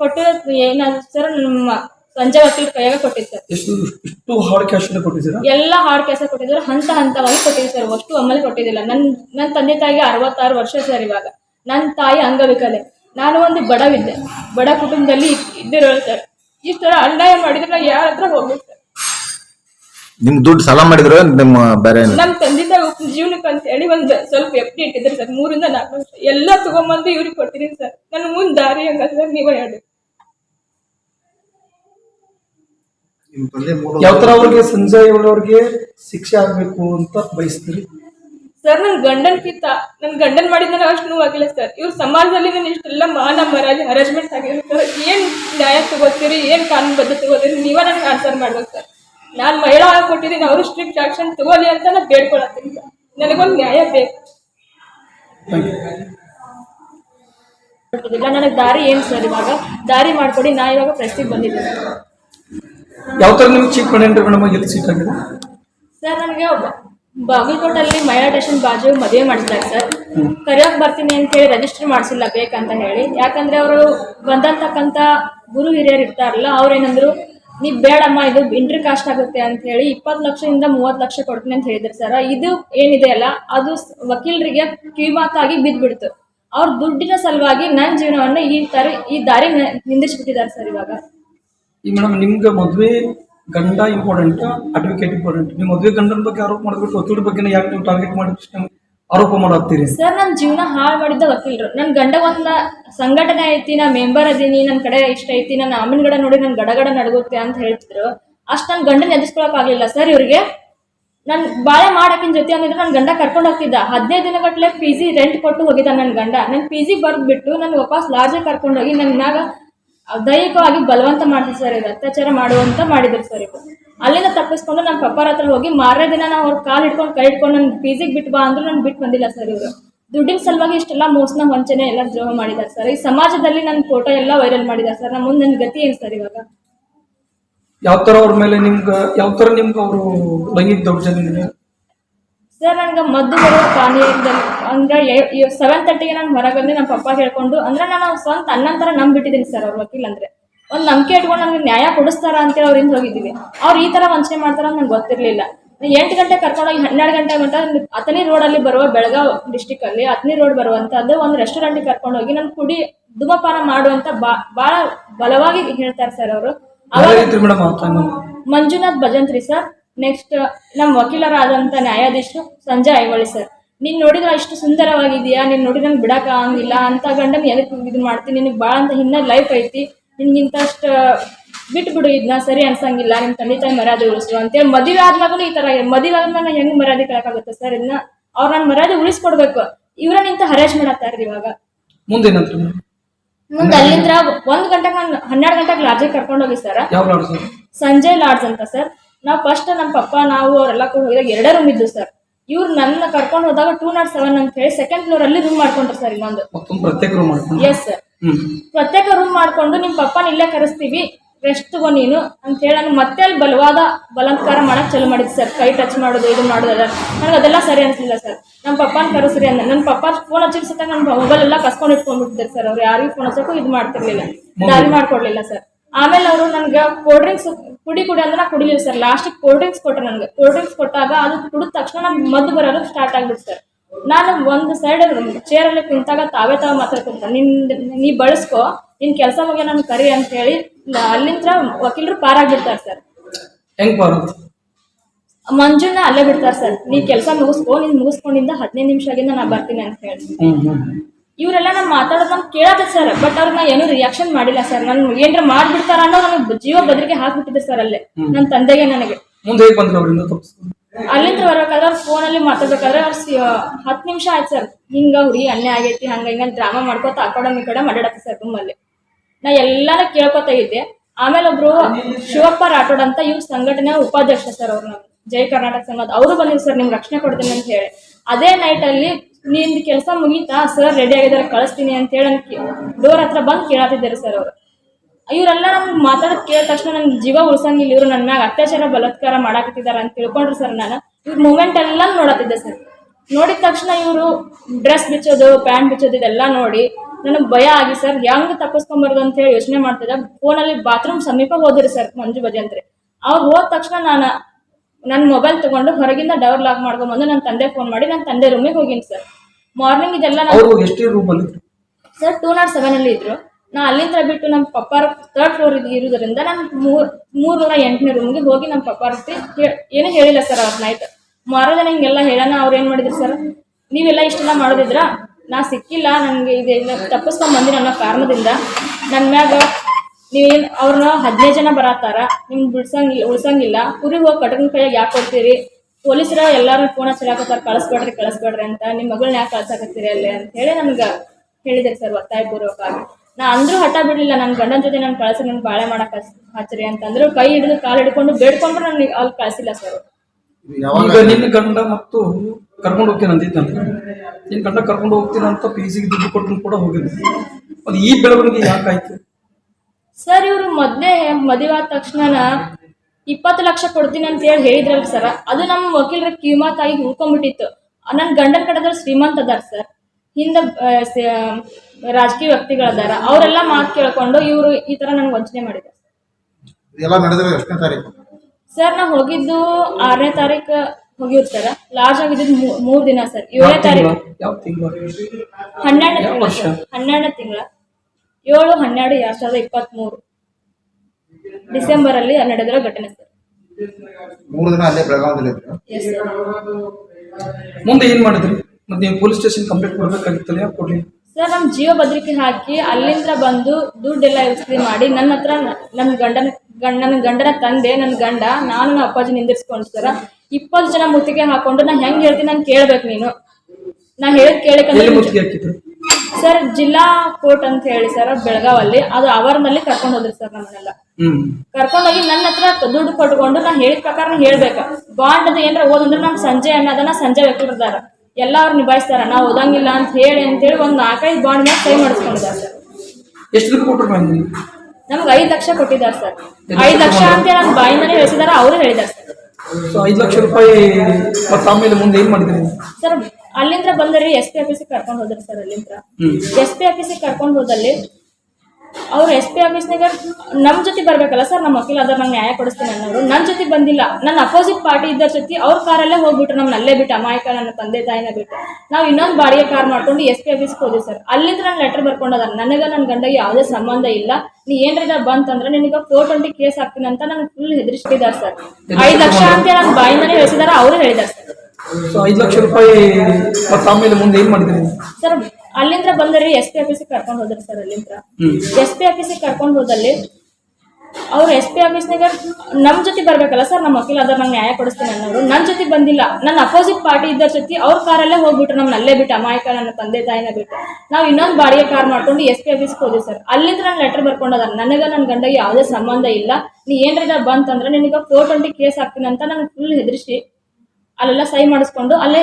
ಕೊಟ್ಟಿರೋದು ಏನಾದ್ರು ಸರ್ ನಮ್ಮ ಸಂಜೆ ವಕೀಲ ಕೈಯಾಗ ಕೊಟ್ಟಿದ್ದು ಸರ್ ಎಷ್ಟು ಇಷ್ಟು ಹಾರ್ಡ್ ಕ್ಯಾಶ್ ಕೊಟ್ಟಿದ್ದೀರಾ? ಎಲ್ಲ ಹಾರ್ಡ್ ಕೆಲಸ ಕೊಟ್ಟಿದ್ರು ಹಂತ ಹಂತವಾಗಿ ಕೊಟ್ಟಿದ್ವಿ ಸರ್. ಅಷ್ಟು ಒಮ್ಮೆಲೆ ಕೊಟ್ಟಿದ್ದಿಲ್ಲ. ನನ್ನ ನನ್ನ ತಂದೆ ತಾಯಿಗೆ ಅರವತ್ತಾರು ವರ್ಷ ಸರ್ ಇವಾಗ. ನನ್ನ ತಾಯಿ ಅಂಗವಿಕಲೆ. ನಾನು ಒಂದು ಬಡವಿದ್ದೆ ಬಡ ಕುಟುಂಬದಲ್ಲಿ ಇದ್ದಿರೋ ಸರ್. ಇಷ್ಟರ ಅನ್ಯಾಯ ಮಾಡಿದ್ರೆ ನಾ ಯಾರ ಹತ್ರ ಹೋಗ್ಬೇಕು ಸರ್? ನಿಮ್ ದುಡ್ಡು ಸಾಲ ಮಾಡಿದ್ರು ನಿಮ್ಮ ಬೇರೆ ಏನು? ನಮ್ ತಂದೆ ತಾಯಿ ಜೀವನಕ್ಕೆ ಅಂತ ಹೇಳಿ ಒಂದ್ ಸ್ವಲ್ಪ ಎಫ್ಡಿ ಇಟ್ಟಿದ್ರು ಸರ್. ಮೂರಿಂದ ನಾಲ್ಕು ವರ್ಷ ಎಲ್ಲ ತಗೊಂಬಂದು ಇವ್ರಿಗೆ ಕೊಟ್ಟಿದ್ದೀನಿ ಸರ್. ನನ್ ಮುಂದ್ ದಾರಿ ಹಂಗ ಸರ್. ನೀವೇ ಹೇಳಿ ಯಾವ ತರ ಅವ್ರಿಗೆ ಸಂಜಯ್ ಅವ್ರಿಗೆ ಶಿಕ್ಷೆ ಆಗ್ಬೇಕು ಅಂತ ಬಯಸ್ತೀರಿ? ಸರ್ ನನ್ ಗಂಡನ್ ಕಿತ್ತ ನನ್ ಗಂಡನ್ ಮಾಡಿದ ಅಷ್ಟು ಅಷ್ಟು ನೋವಾಗಿಲ್ಲ ಸರ್. ಇವ್ರ ಸಮಾಜದಲ್ಲಿ ನಾನು ಇಷ್ಟೆಲ್ಲ ಮಾನ ಮರಾಜಿ ಹರಾಜ್ಮೆಂಟ್ ಆಗಿದೆ ಸರ್. ಏನ್ ನ್ಯಾಯ ತಗೋತೀರಿ ಏನ್ ಕಾನೂನು ಬದ್ಧ ತಗೋತೀರಿ ನೀವ ನನ್ಗೆ ಆನ್ಸರ್ ಮಾಡ್ಬೇಕು ಸರ್. ನಾನ್ ಮಹಿಳಾ ಆಗಿ ಕೊಟ್ಟಿದ್ದೀನಿ ಅವರು ಸ್ಟ್ರಿಕ್ಟ್ ಆಕ್ಷನ್ ತಗೋಲಿ ಅಂತ ನಾನು ಬೇಡ್ಕೊಳತ್ತೀನಿ ಸರ್. ನನಗೊಂದು ನ್ಯಾಯ ಬೇಕು. ನನಗೆ ದಾರಿ ಏನ್ ಸರ್ ಇವಾಗ? ದಾರಿ ಮಾಡ್ಕೊಡಿ ನಾ ಇವಾಗ ಪ್ರೆಸ್ಟಿಗೆ ಬಂದಿದ್ದೀನಿ. ಯಾವ ನಿಮ್ಗೆ ಚೀಟ್ ಮಾಡೇನ್ರಿ ಮೇಡಮ್ ಎಲ್ಲಿ ಸೀಟ್ ಆಗಿದೆ ಸರ್ ನನಗೆ ಬಾಗಲಕೋಟಲ್ಲಿ ಮಹಿಳಾ ಸ್ಟೇಷನ್ ಬಾಜು ಮದುವೆ ಮಾಡಿಸ್ತಾರೆ ಸರ್. ಕರೆಯೋಕೆ ಬರ್ತೀನಿ ಅಂತ ಹೇಳಿ ರಿಜಿಸ್ಟರ್ ಮಾಡಿಸಿಲ್ಲ ಬೇಕಂತ ಹೇಳಿ. ಯಾಕಂದ್ರೆ ಅವರು ಬಂದಂತಕ್ಕಂಥ ಗುರು ಹಿರಿಯರು ಇರ್ತಾರಲ್ಲ, ಅವ್ರೇನಂದ್ರು, ನೀವು ಬೇಡಮ್ಮ, ಇದು ಇಂಟ್ರಿ ಕಾಸ್ಟ್ ಆಗುತ್ತೆ ಅಂತ ಹೇಳಿ ಇಪ್ಪತ್ತು ಲಕ್ಷದಿಂದ ಮೂವತ್ತು ಲಕ್ಷ ಕೊಡ್ತೀನಿ ಅಂತ ಹೇಳಿದ್ರು ಸರ್. ಇದು ಏನಿದೆ ಅಲ್ಲ, ಅದು ವಕೀಲರಿಗೆ ವಕೀಲರಿಗೆ ಕಿವಿಮಾತಾಗಿ ಬಿದ್ದ್ಬಿಡ್ತು ಅವ್ರ ದುಡ್ಡಿನ ಸಲುವಾಗಿ ನನ್ನ ಜೀವನವನ್ನು ಈ ತರ ಈ ದಾರಿ ನಿಂದಿಸ್ಬಿಟ್ಟಿದ್ದಾರೆ ಸರ್ ಇವಾಗ. ಈ ಮೇಡಮ್ ನಿಮ್ಗೆ ಮದುವೆ ಗಂಡ ಇಂಪಾರ್ಟೆಂಟ್ ಅಡ್ವೊಕೇಟ್ ಇಂಪಾರ್ಟೆಂಟ್ ನೀವು ಮದುವೆ ಗಂಡನ ಬಗ್ಗೆ ಆರೋಪ ಮಾಡ್ಬಿಟ್ಟು ವಕೀಲ ಬಗ್ಗೆ ಯಾಕೆ ನೀವು ಟಾರ್ಗೆಟ್ ಮಾಡಿ ಆರೋಪ ಮಾಡತ್ತೀರಿ ಸರ್ ನನ್ನ ಜೀವನ ಹಾಳು ಮಾಡಿದ್ದ ವಕೀಲರು. ನನ್ನ ಗಂಡ ಒಂದ ಸಂಘಟನೆ ಐತಿ, ನಾ ಮೆಂಬರ್ ಅದೀನಿ ನನ್ನ ಕಡೆ ಇಷ್ಟ ಐತಿ ನನ್ನ ಅಮ್ಮನ ಗಡ ನೋಡಿ ನನ್ನ ಗಡಗಡ ನಡಗುತ್ತೆ ಅಂತ ಹೇಳ್ತಿದ್ರು. ಅಷ್ಟು ನನ್ನ ಗಂಡನ ಎದುರಿಸ್ಕೊಳಕ್ ಆಗ್ಲಿಲ್ಲ ಸರ್ ಇವ್ರಿಗೆ. ನಾನು ಬಾಳೆ ಮಾಡಾಕಿನ ಜೊತೆ ಅಂದಿದ್ರೆ ನನ್ನ ಗಂಡ ಕರ್ಕೊಂಡು ಹೋಗ್ತಿದ್ದ. ಹದಿನೈದು ದಿನಗಟ್ಟಲೆ ಪಿ ಜಿ ರೆಂಟ್ ಕೊಟ್ಟು ಹೋಗಿದ್ದ ನನ್ನ ಗಂಡ. ನನ್ನ ಪಿ ಜಿ ಬರ್ದ್ಬಿಟ್ಟು ನನ್ನ ವಾಪಸ್ ಲಾಡ್ಜಿಗೆ ಕರ್ಕೊಂಡೋಗಿ ನನ್ನ ಮ್ಯಾಗ ದೈಹಿಕವಾಗಿ ಬಲವಂತ ಮಾಡ್ತೀವಿ ಸರ್ ಇದು ಅತ್ಯಾಚಾರ ಮಾಡುವಂತ ಮಾಡಿದ್ರು ಸರ್ ಇದು ಅಲ್ಲಿಂದ ತಪ್ಪಿಸ್ಕೊಂಡು ನನ್ನ ಪಪ್ಪಾರ ಹತ್ರ ಹೋಗಿ ಮಾರನೇ ದಿನ ನಾವು ಅವ್ರ ಕಾಲು ಹಿಡ್ಕೊಂಡು, ಕೈ ಇಟ್ಕೊಂಡು ನನ್ನ ಪಿ ಬಿಟ್ಟು ಬಾ ಅಂದ್ರೂ ನಾನು ಬಿಟ್ಟು ಬಂದಿಲ್ಲ ಸರ್ ಇವರು. ದುಡ್ಡಿನ ಸಲುವಾಗಿ ಇಷ್ಟೆಲ್ಲ ಮೋಸನ ವಂಚನೆ ಎಲ್ಲ ದ್ರೋಹ ಮಾಡಿದ್ದಾರೆ ಸರ್. ಈ ಸಮಾಜದಲ್ಲಿ ನನ್ನ ಫೋಟೋ ಎಲ್ಲ ವೈರಲ್ ಮಾಡಿದ್ದಾರೆ ಸರ್. ನಮ್ಮ ಮುಂದೆ ನನ್ನ ಗತಿ ಏನು ಸರ್ ಇವಾಗ? ಯಾವ ಥರ ಅವ್ರ ಮೇಲೆ ನಿಮ್ಗೆ, ಯಾವ ಥರ ನಿಮ್ಗೆ ಅವರು ಲೈಂಗಿಕ ದೌರ್ಜನ್ಯ? ಸರ್ ನನಗೆ ಮದ್ದು ಬರೋ ಪಾನೀಯದಲ್ಲಿ ಅಂದ್ರೆ ಸೆವೆನ್ ತರ್ಟಿಗೆ ನಾನು ಹೊರಗೆ ಬಂದು ನಮ್ಮ ಪಪ್ಪ ಹೇಳ್ಕೊಂಡು ಅಂದ್ರೆ ನಾನು ಸ್ವಂತ ಅನ್ನಂತರ ನಂಬಿಟ್ಟಿದ್ದೀನಿ ಸರ್ ಅವ್ರ ವಕೀಲ್ ಅಂದ್ರೆ. ಒಂದು ನಂಬಿಕೆ ಇಟ್ಕೊಂಡು ನನಗೆ ನ್ಯಾಯ ಕೊಡಿಸ್ತಾರ ಅಂತೇಳಿ ಅವ್ರಿಂದ ಹೋಗಿದ್ದೀವಿ. ಅವ್ರು ಈ ತರ ವಂಚನೆ ಮಾಡ್ತಾರ ನಂಗೆ ಗೊತ್ತಿರಲಿಲ್ಲ. ಎಂಟು ಗಂಟೆ ಕರ್ಕೊಂಡೋಗಿ ಹನ್ನೆರಡು ಗಂಟೆ ಗಂಟ ಅತನಿ ರೋಡಲ್ಲಿ ಬರುವ ಬೆಳಗಾವ್ ಡಿಸ್ಟಿಕಲ್ಲಿ ಅತನಿ ರೋಡ್ ಬರುವಂಥದ್ದು ಒಂದು ಕರ್ಕೊಂಡ್ ಹೋಗಿ ನಾನು ಕುಡಿ ಧೂಮಪಾನ ಮಾಡುವಂತ ಬಾ ಭಾಳ ಬಲವಾಗಿ ಹೇಳ್ತಾರೆ ಸರ್ ಅವರು. ಮಂಜುನಾಥ್ ಭಜಂತ್ರಿ ಸರ್ ನೆಕ್ಸ್ಟ್ ನಮ್ಮ ವಕೀಲರಾದಂಥ ನ್ಯಾಯಾಧೀಶರು ಸಂಜಯ್ ಐವಳಿ ಸರ್ ನೀನು ನೋಡಿದ್ರೆ ಅಷ್ಟು ಸುಂದರವಾಗಿದೆಯಾ ನೀನು ನೋಡಿ ನಂಗೆ ಬಿಡಕ್ಕೆ ಆಗಂಗಿಲ್ಲ. ಅಂತ ಗಂಡನ ಎದಕ್ಕೆ ಇದು ಮಾಡ್ತೀನಿ ನಿನಗೆ ಭಾಳ ಅಂತ ಹಿನ್ನ ಲೈಫ್ ಐತಿ. ನಿನ್ಗಿಂತಷ್ಟು ಬಿಟ್ಟು ಬಿಡು ಇದನ್ನ ಸರಿ ಅನ್ಸಂಗಿಲ್ಲ. ನಿಮ್ಮ ತಂದೆ ತಾಯಿ ಮರ್ಯಾದೆ ಉಳಿಸು ಅಂತೇಳಿ ಮದುವೆ ಆದ್ಮೇಲೂ ಈ ಥರ ಮದುವೆ ಆದ್ಮೇಲೆ ನಾನು ಹೆಂಗೆ ಮರ್ಯಾದೆ ಕಳಕಾಗುತ್ತೆ ಸರ್ ಇದನ್ನ ಅವ್ರು ನನ್ನ ಮರ್ಯಾದೆ ಉಳಿಸ್ಕೊಡ್ಬೇಕು. ಇವ್ರ ನಿಂತ ಹರಾಜ್ ಮಾಡತ್ತಾರ ಇವಾಗ. ಮುಂದೇನಂತ ಮುಂದೆ ಅಲ್ಲಿಂದ ಒಂದು ಗಂಟೆಗೆ ನಾನು ಹನ್ನೆರಡು ಗಂಟೆಗೆ ಲಾಡ್ಜಿಗೆ ಕರ್ಕೊಂಡೋಗಿ ಸರ್. ಸಂಜೆ ಸರ್? ಸಂಜಯ್ ಲಾಡ್ಜ್ ಅಂತ ಸರ್. ನಾವು ಫಸ್ಟ್ ನಮ್ಮ ಪಪ್ಪ ನಾವು ಅವರೆಲ್ಲ ಕೂಡ ಹೋಗಿದಾಗ ಎರಡೇ ರೂಮ್ ಇದ್ದು ಸರ್ ಇವ್ರು ನನ್ನ ಕರ್ಕೊಂಡು ಹೋದಾಗ ಟೂ ನಾಟ್ ಸೆವೆನ್ ಅಂತ ಹೇಳಿ ಸೆಕೆಂಡ್ ಫ್ಲೋರ್ ಅಲ್ಲಿ ರೂಮ್ ಮಾಡ್ಕೊಂಡ್ರು ಸರ್ ಇನ್ನೊಂದು. ಪ್ರತ್ಯೇಕ ರೂಮ್ ಎಸ್ ಸರ್ ಪ್ರತ್ಯೇಕ ರೂಮ್ ಮಾಡ್ಕೊಂಡು ನಿಮ್ ಪಪ್ಪನ ಇಲ್ಲೇ ಕರೆಸ್ತೀವಿ ರೆಸ್ಟ್ ತಗೋ ನೀನು ಅಂತ ಹೇಳಿ ನಾನು ಮತ್ತೆ ಅಲ್ಲಿ ಬಲವಾದ ಬಲಾತ್ಕಾರ ಮಾಡಕ್ ಚಾಲು ಮಾಡಿದ್ ಸರ್ ಕೈ ಟಚ್ ಮಾಡೋದು ಇದು ಮಾಡೋದು ನನಗೆ ಅದೆಲ್ಲ ಸರಿ ಅನ್ಸಿಲ್ಲ ಸರ್ ನಮ್ಮ ಪಪ್ಪನ ಕರೆಸ್ರಿ ಅಂದ. ನನ್ನ ಪಪ್ಪ ಫೋನ್ ಹಚ್ಚಿದ ಸತ ನನ್ನ ಮೊಬೈಲ್ ಎಲ್ಲ ಕಸ್ಕೊಂಡು ಇಟ್ಕೊಂಡ್ಬಿಟ್ಟಿದ್ದಾರೆ ಸರ್ ಅವ್ರು ಯಾರಿಗೂ ಫೋನ್ ಹಚ್ಚಕ್ಕೂ ಇದು ಮಾಡ್ತಿರ್ಲಿಲ್ಲ. ದಾರಿ ಮಾಡ್ಕೊಡ್ಲಿಲ್ಲ ಸರ್ ಆಮೇಲೆ ಅವರು ನನ್ಗೆ ಕೋಲ್ಡ್ ಡ್ರಿಂಕ್ಸ್ ಕುಡಿ ಕುಡಿ ಅಂದ್ರೆ ನಾ ಕುಡಿಲಿಲ್ಲ ಸರ್ ಲಾಸ್ಟಿಗೆ ಕೋಲ್ಡ್ ಡ್ರಿಂಕ್ಸ್ ಕೊಟ್ಟರು ನನಗೆ. ಕೋಲ್ಡ್ ಡ್ರಿಂಕ್ಸ್ ಕೊಟ್ಟಾಗ ಅದು ಕುಡಿದ ತಕ್ಷಣ ನಮ್ಗೆ ಮದ್ದು ಬರೋದು ಸ್ಟಾರ್ಟ್ ಆಗ್ಬಿಟ್ಟು ಸರ್ ನಾನು ಒಂದು ಸೈಡ್ ಚೇರಲ್ಲಿ ಕುಂತಾಗ ತಾವೇ ತಾವೇ ಮಾತಾಡ್ಕೊಂತ ನಿನ್ ನೀ ಬಳಸ್ಕೊ ನಿನ್ ಕೆಲಸ ಮಗ ನನ್ ಕರಿ ಅಂತ ಹೇಳಿ ಅಲ್ಲಿಂದ ವಕೀಲರು ಪಾರಾಗ್ಬಿಡ್ತಾರೆ ಸರ್ ಹೆಂಗ್ ಮಂಜುನ ಅಲ್ಲೇ ಬಿಡ್ತಾರೆ ಸರ್ ನೀ ಕೆಲಸ ಮುಗಿಸ್ಕೊ ನೀನ್ ಮುಗಿಸ್ಕೊಂಡಿಂದ ಹದಿನೈದು ನಿಮಿಷ ಆಗಿಂದ ನಾ ಬರ್ತೀನಿ ಅಂತ ಹೇಳಿ. ಇವರೆಲ್ಲ ನಾನು ಮಾತಾಡೋದು ನಾನು ಕೇಳತ್ತೆ ಸರ್ ಬಟ್ ಅವ್ರಿಗೆ ನಾ ಏನೂ ರಿಯಾಕ್ಷನ್ ಮಾಡಿಲ್ಲ ಸರ್ ನಾನು ಏನ್ರ ಮಾಡ್ಬಿಡ್ತಾರ ಅನ್ನೋ ನನಗೆ ಜೀವ ಬದಲಿಗೆ ಹಾಕ್ಬಿಟ್ಟಿದ್ರು ಸರ್ ಅಲ್ಲೇ ನನ್ನ ತಂದೆಗೆ ನನಗೆ. ಮುಂದೆ ಹೇಗೆ ಬಂದ್ರಿ ಅವರಿಂದ ತಪ್ಪಿಸ್ಕೊಂಡು ಅಲ್ಲಿಂದ ಬರ್ಬೇಕಾದ್ರೆ ಅವ್ರ ಫೋನಲ್ಲಿ ಮಾತಾಡ್ಬೇಕಾದ್ರೆ ಅವ್ರ ಹತ್ತು ನಿಮಿಷ ಆಯ್ತು ಸರ್ ಹಿಂಗ ಹುಡುಗಿ ಅನ್ಯಾಯ ಆಗೈತಿ ಹಂಗ ಹಿಂಗ ಡ್ರಾಮಾ ಮಾಡ್ಕೋತ ಆ ಕಡೆ ಈ ಕಡೆ ಮಾಡಾಡತ್ತೆ ಸರ್ ರೂಮಲ್ಲಿ ನಾ ಎಲ್ಲಾನು ಕೇಳ್ಕೊತಾ ಇದ್ದೆ. ಆಮೇಲೆ ಒಬ್ರು ಶಿವಪ್ಪ ರಾಠೋಡ್ ಅಂತ ಇವ್ರ ಸಂಘಟನೆ ಉಪಾಧ್ಯಕ್ಷ ಸರ್ ಅವ್ರು ನಮ್ಮ ಜೈ ಕರ್ನಾಟಕ ಸಂಘದ ಅವರು ಬಂದಿದ್ರು ಸರ್ ನಿಮ್ಗೆ ರಕ್ಷಣೆ ಕೊಡ್ತೀನಿ ಅಂತ ಹೇಳಿ. ಅದೇ ನೈಟಲ್ಲಿ ನಿಂದು ಕೆಲಸ ಮುಗೀತಾ? ಸರ್ ರೆಡಿ ಆಗಿದ್ದಾರೆ, ಕಳಿಸ್ತೀನಿ ಅಂತ ಹೇಳಿ ಡೋರ್ ಹತ್ರ ಬಂದು ಕೇಳತ್ತಿದ್ದಾರೆ ಸರ್ ಅವರು. ಇವರೆಲ್ಲ ನಮ್ಗೆ ಮಾತಾಡೋದು ಕೇಳಿದ ತಕ್ಷಣ ನನ್ನ ಜೀವ ಉಳಿಸಂಗಿಲ್ಲ. ಇವರು ನನ್ನ ಮ್ಯಾಗ ಅತ್ಯಾಚಾರ, ಬಲತ್ಕಾರ ಮಾಡಾಕತ್ತಿದ್ದಾರೆ ಅಂತ ತಿಳ್ಕೊಂಡ್ರು ಸರ್ ನಾನು. ಇವ್ರ ಮೂಮೆಂಟ್ ಎಲ್ಲ ನೋಡತ್ತಿದ್ದೆ ಸರ್. ನೋಡಿದ ತಕ್ಷಣ ಇವರು ಡ್ರೆಸ್ ಬಿಚ್ಚೋದು ಪ್ಯಾಂಟ್ ಬಿಚ್ಚೋದು ಇದೆಲ್ಲ ನೋಡಿ ನನಗೆ ಭಯ ಆಗಿ, ಸರ್, ಹೆಂಗ್ ತಪ್ಪಿಸ್ಕೊಂಬಾರ್ದು? ಅಂತ ಹೇಳಿ ಯೋಚನೆ ಮಾಡ್ತಿದ್ದೆ. ಫೋನಲ್ಲಿ ಬಾತ್ರೂಮ್ ಸಮೀಪ ಹೋದ್ರಿ ಸರ್ ಮಂಜು ಭಜಂತ್ರಿ. ಅವ್ರು ಹೋದ ತಕ್ಷಣ ನಾನು ನನ್ನ ಮೊಬೈಲ್ ತಗೊಂಡು ಹೊರಗಿಂದ ಡೋರ್ ಲಾಕ್ ಮಾಡ್ಕೊಂಬಂದು ನನ್ನ ತಂದೆ ಫೋನ್ ಮಾಡಿ ನನ್ನ ತಂದೆ ರೂಮಿಗೆ ಹೋಗಿನಿ ಸರ್ ಮಾರ್ನಿಂಗ್ ಇದೆಲ್ಲ ನಾನು ಅವ್ರು ಎಷ್ಟೇ ರೂಮ್ ಬಂದಿದ್ರು ಸರ್ ಟೂ ನಾಟ್ ಸೆವೆನ್ ಅಲ್ಲಿ ಇದ್ರು. ನಾ ಅಲ್ಲಿಂದ ಬಿಟ್ಟು ನಮ್ಮ ಪಪ್ಪಾರ ಥರ್ಡ್ ಫ್ಲೋರ್ ಇರೋದ್ರಿಂದ ನಾನು ಮೂರ್ ಮೂರ್ನೂರ ಎಂಟನೇ ರೂಮ್ಗೆ ಹೋಗಿ ನಮ್ಮ ಪಪ್ಪಾರ ಏನು ಹೇಳಿಲ್ಲ ಸರ್ ಅವ್ರ ನೈಟ್ ಮಾರೋದ ಹಿಂಗೆಲ್ಲ ಹೇಳೋಣ ಅವ್ರು ಏನು ಮಾಡಿದ್ರು ಸರ್ ನೀವೆಲ್ಲ ಇಷ್ಟೆಲ್ಲ ಮಾಡೋದಿದ್ರ? ನಾ ಸಿಕ್ಕಿಲ್ಲ ನನಗೆ ಇದೆಲ್ಲ ತಪ್ಪಿಸ್ಕೊಂಡ್ ಬಂದಿನ ಅನ್ನೋ ಕಾರಣದಿಂದ ನನ್ನ ಮ್ಯಾಗ ನೀವೇನು ಅವ್ರನ್ನ ಹದಿನೈದು ಜನ ಬರತ್ತಾರ ನಿಮ್ಗೆ ಬಿಡ್ಸಂಗಿಲ್ಲ ಉಳ್ಸಂಗಿಲ್ಲ. ಕುರಿ ಹೋಗಿ ಕಟಕನ ಕೈಯಾಗ ಯಾಕೆ ಕೊಡ್ತೀರಿ? ಪೊಲೀಸರ ಎಲ್ಲಾರು ಫೋನ್ ಹಚ್ಚಲಾಕತ್ತಾರ ಕಳಿಸ್ಬೇಡ್ರಿ ಕಳಿಸ್ಬೇಡ್ರಿ ಅಂತ. ನಿಮ್ಮ ಮಗಳನ್ನ ಯಾಕೆ ಕಳ್ಸಾಕತ್ತೀರಿ ಅಲ್ಲಿ ಅಂತ ಹೇಳಿ ನನ್ಗೆ ಹೇಳಿದ್ರಿ ಸರ್ ಒತ್ತಾಯಪೂರ್ವಕವಾಗಿ. ನಾ ಅಂದ್ರೂ ಹಠ ಬಿಡ್ಲಿಲ್ಲ. ನನ್ನ ಗಂಡನ ಜೊತೆ ನಾನು ಕಳ್ಸಿ ನನ್ ಬಾಳೆ ಮಾಡಕ್ ಹಚ್ಚರಿ ಅಂತಂದ್ರು ಕೈ ಹಿಡಿದು ಕಾಲು ಹಿಡ್ಕೊಂಡು ಬೇಡ್ಕೊಂಡ್ರು ನನಗೆ ಅಲ್ಲಿ ಕಳ್ಸಿಲ್ಲ ಸರ್. ಈಗ ನಿನ್ನ ಗಂಡ ಮತ್ತು ಕರ್ಕೊಂಡು ಹೋಗ್ತೀನಿ ಅಂತಿದ್ದಂತ ನಿನ್ನ ಗಂಡ ಕರ್ಕೊಂಡು ಹೋಗ್ತೀನಿ ಅಂತ ಫೀಸಿಗೆ ದುಡ್ಡು ಕೊಟ್ಟು ಕೂಡ ಹೋಗಿದ್ದೆ ಅದು ಈ ಬೆಳವಣಿಗೆ ಯಾಕಾಯ್ತು ಸರ್ ಇವರು ಮೊದ್ಲೇ ಮದುವೆ ಆದ ತಕ್ಷಣ ಇಪ್ಪತ್ತು ಲಕ್ಷ ಕೊಡ್ತೀನಿ ಅಂತ ಹೇಳಿ ಹೇಳಿದ್ರಲ್ಲ ಸರ್. ಅದು ನಮ್ಮ ವಕೀಲರ ಕಿವಿಮಾತ್ ಆಗಿ ಉಳ್ಕೊಂಡ್ಬಿಟ್ಟಿತ್ತು ನನ್ನ ಗಂಡನ ಕಡೆದವ್ರು ಶ್ರೀಮಂತ ಅದಾರ ಸರ್. ಹಿಂದೆ ರಾಜಕೀಯ ವ್ಯಕ್ತಿಗಳದಾರ ಅವರೆಲ್ಲ ಮಾತು ಕೇಳ್ಕೊಂಡು ಇವರು ಈ ತರ ನನಗೆ ವಂಚನೆ ಮಾಡಿದ್ದಾರೆ ಸರ್. ನಾ ಹೋಗಿದ್ದು ಆರನೇ ತಾರೀಕು ಹೋಗಿರ್ ಸರ್. ಲಾಸ್ಟ್ ಆಗಿದ್ದು ಮೂರ್ ದಿನ ಸರ್. ಏಳನೇ ತಾರೀಕು. ಹನ್ನೆರಡನೇ ಹನ್ನೆರಡನೇ ತಿಂಗಳ. ಏಳು ಹನ್ನೆರಡು ಎರಡ್ ಸಾವಿರದ ಇಪ್ಪತ್ತ್ಮೂರು ಡಿಸೆಂಬರ್ ಅಲ್ಲಿ ನಡೆದಿರೋ ಘಟನೆ ಸರ್. ಮೂರು ದಿನ ಅಲ್ಲೇ ಬೆಳಗಾವದಲ್ಲಿ ಇದ್ರು? ಎಸ್ ಸರ್ ಮುಂದೆ ಏನ್ ಮಾಡಿದ್ರಿ? ಮತ್ತೆ ನೀವು ಪೊಲೀಸ್ ಸ್ಟೇಷನ್ ಕಂಪ್ಲೇಂಟ್ ಕೊಡ್ಬೇಕಾಗಿತ್ತಲ್ಲ ಯಾಕೆ ಕೊಡ್ಲಿಲ್ಲ ಸರ್ ನಮ್ಮ ಜೀವ ಬದ್ರಿಕೆ ಹಾಕಿ ಅಲ್ಲಿಂದ ಬಂದು ದುಡ್ಡೆಲ್ಲ ಎಕ್ಸ್ಪ್ಲೇನ್ ಮಾಡಿ ನನ್ನ ಹತ್ರ ನನ್ನ ಗಂಡನ ಗಂಡ ನನ್ನ ಗಂಡನ ತಂದೆ ನನ್ನ ಗಂಡ ನಾನು ನನ್ನ ಅಪ್ಪಾಜಿ ನಿಂದಿರ್ಸ್ಕೊಂಡು ಸರ. ಇಪ್ಪತ್ತು ಜನ ಮುತ್ತಿಗೆ ಹಾಕೊಂಡು ನಾ ಹೆಂಗ್ ಹೇಳ್ತೀನಿ ನಾನು ಕೇಳ್ಬೇಕು ನೀನು. ನಾ ಎಲ್ಲಿ ಮುತ್ತಿಗೆ ಹಾಕಿದ್ರು? ಸರ್ ಜಿಲ್ಲಾ ಕೋರ್ಟ್ ಅಂತ ಹೇಳಿ ಸರ್ ಬೆಳಗಾವಲ್ಲಿ ಅದು ಅವರ್ನಲ್ಲಿ ಕರ್ಕೊಂಡು ಹೋದ್ರಿ ಸರ್ ನಮ್ಮನ್ನೆಲ್ಲ. ಕರ್ಕೊಂಡೋಗಿ ನನ್ನ ಹತ್ರ ದುಡ್ಡು ಕೊಟ್ಕೊಂಡು ನಾ ಹೇಳಿದ ಪ್ರಕಾರ ಹೇಳ್ಬೇಕು. ಬಾಂಡ್ ಅದು ಏನಾರ ಓದಂದ್ರೆ ನಮ್ ಸಂಜೆ ಅನ್ನೋದನ್ನ ಸಂಜೆ ವ್ಯಕ್ತಿರ್ದಾರ ಎಲ್ಲ ಅವ್ರು ನಿಭಾಯಿಸ್ತಾರ. ನಾ ಓದಂಗಿಲ್ಲ ಅಂತ ಹೇಳಿ ಅಂತ ಹೇಳಿ ಒಂದ್ ನಾಲ್ಕೈದು ಬಾಂಡ್ ಮೇಲೆ ಸೈ ಮಾಡಿಸ್ಕೊಂಡಿದ್ದಾರೆ ಸರ್. ಎಷ್ಟು ನಮ್ಗೆ ಐದು ಲಕ್ಷ ಕೊಟ್ಟಿದ್ದಾರೆ ಸರ್. ಐದು ಲಕ್ಷ ಅಂತ ನನ್ನ ಬಾಯಿಂದನೇ ಹೇಳಿಸಿದಾರ ಅವರು ಹೇಳಿದ್ದಾರೆ ಸರ್. ಐದು ಲಕ್ಷ ರೂಪಾಯಿ ಮತ್ತೆ ಆಮೇಲೆ ಮುಂದೆ ಏನ್ ಮಾಡಿದ್ರಿ? ಸರ್ ಅಲ್ಲಿಂದ ಬಂದ್ರಿ ಎಸ್ ಪಿ ಆಫೀಸಿಗೆ ಕರ್ಕೊಂಡು ಹೋದ್ರಿ ಸರ್ ಅಲ್ಲಿಂದ ಹ್ಮ್. ಎಸ್ ಪಿ ಆಫೀಸಿಗೆ ಕರ್ಕೊಂಡು ಹೋದಲ್ಲಿ ಅವ್ರು ಎಸ್ ಪಿ ಆಫೀಸ್ನಾಗ ನಮ್ಮ ಜೊತೆ ಬರ್ಬೇಕಲ್ಲ ಸರ್ ನಮ್ಮ ವಕೀಲ ಅದ್ರ ನಂಗೆ ನ್ಯಾಯ ಕೊಡಿಸ್ತೀನಿ ಅನ್ನೋರು. ನನ್ನ ಜೊತೆ ಬಂದಿಲ್ಲ. ನನ್ನ ಅಪೋಸಿಟ್ ಪಾರ್ಟಿ ಇದ್ದ ಜೊತೆ ಅವ್ರ ಕಾರಲ್ಲೇ ಹೋಗ್ಬಿಟ್ರು ನಮ್ಮನ್ನ ಅಲ್ಲೇ ಬಿಟ್ಟು. ಅಮಾಯಕ ನನ್ನ ತಂದೆ ತಾಯಿನ ಬಿಟ್ಟು. ನಾವು ಇನ್ನೊಂದು ಬಾಡಿಗೆ ಕಾರ್ ಮಾಡ್ಕೊಂಡು ಎಸ್ ಪಿ ಆಫೀಸ್ಗೆ ಹೋದ್ವಿ ಸರ್ ಅಲ್ಲಿಂದ ನಾನು ಲೆಟರ್ ಬರ್ಕೊಂಡದ ನನಗೆ ನನ್ನ ಗಂಡಗೆ ಯಾವುದೇ ಸಂಬಂಧ ಇಲ್ಲ. ನೀ ಏನ್ರ ಬಂತಂದ್ರೆ ನಿನಗೆ ಫೋರ್ ಟ್ವೆಂಟಿ ಕೇಸ್ ಹಾಕ್ತೀನಿ ಅಂತ ನನಗೆ ಫುಲ್ ಹೆದರಿಸಿದ್ದಾರೆ ಸರ್ ಐದು ಲಕ್ಷ ಅಂತ ನನ್ನ ಬಾಯಿಂದನೇ ಹೇಳಿಸಿದಾರ ಅವರು ಹೇಳಿದ್ದಾರೆ ಸರ್ ಸೊ ಐದು ಲಕ್ಷ ರೂಪಾಯಿ ಮತ್ತೆ ಆಮೇಲೆ ಮುಂದೆ ಏನ್ ಮಾಡಿದ್ರಿ? ಸರ್ ಅಲ್ಲಿಂದ ಬಂದ್ರಿ ಎಸ್ ಪಿ ಆಫೀಸಿಗೆ ಕರ್ಕೊಂಡು ಹೋದ್ರಿ ಸರ್ ಅಲ್ಲಿಂದ ಎಸ್ ಪಿ ಆಫೀಸಿಗೆ ಕರ್ಕೊಂಡು ಹೋದಲ್ಲಿ ಅವ್ರು ಎಸ್ ಪಿ ಆಫೀಸ್ನಾಗ ನಮ್ಮ ಜೊತೆ ಬರ್ಬೇಕಲ್ಲ ಸರ್ ನಮ್ಮ ವಕೀಲ ಅದ್ರ ನಂಗೆ ನ್ಯಾಯ ಕೊಡಿಸ್ತೀನಿ ಅನ್ನೋರು. ನನ್ನ ಜೊತೆ ಬಂದಿಲ್ಲ. ನನ್ನ ಅಪೋಸಿಟ್ ಪಾರ್ಟಿ ಇದ್ದ ಜೊತೆ ಅವ್ರ ಕಾರಲ್ಲೇ ಹೋಗ್ಬಿಟ್ರು ನಮ್ಮನ್ನ ಅಲ್ಲೇ ಬಿಟ್ಟು ಅಮಾಯಕ ನನ್ನ ತಂದೆ ತಾಯಿನ ಬಿಟ್ಟು. ನಾವು ಇನ್ನೊಂದು ಬಾಡಿಗೆ ಕಾರ್ ಮಾಡ್ಕೊಂಡು ಎಸ್ ಪಿ ಆಫೀಸ್ಗೆ ಹೋದ್ವಿ ಸರ್. ಅಲ್ಲಿಂದ ನಾನು ಲೆಟರ್ ಬರ್ಕೊಂಡದ ನನಗೆ ನನ್ನ ಗಂಡಗೆ ಯಾವುದೇ ಸಂಬಂಧ ಇಲ್ಲ. ನೀ ಏನ್ರ ಬಂತಂದ್ರೆ ನಿನಗೆ ಫೋರ್ ಟ್ವೆಂಟಿ ಕೇಸ್ ಹಾಕ್ತೀನಿ ಅಂತ ನನಗೆ ಫುಲ್ ಹೆದರಿಸಿ ಅಲ್ಲೆಲ್ಲ ಸಹಿ ಮಾಡಿಸ್ಕೊಂಡು ಅಲ್ಲೇ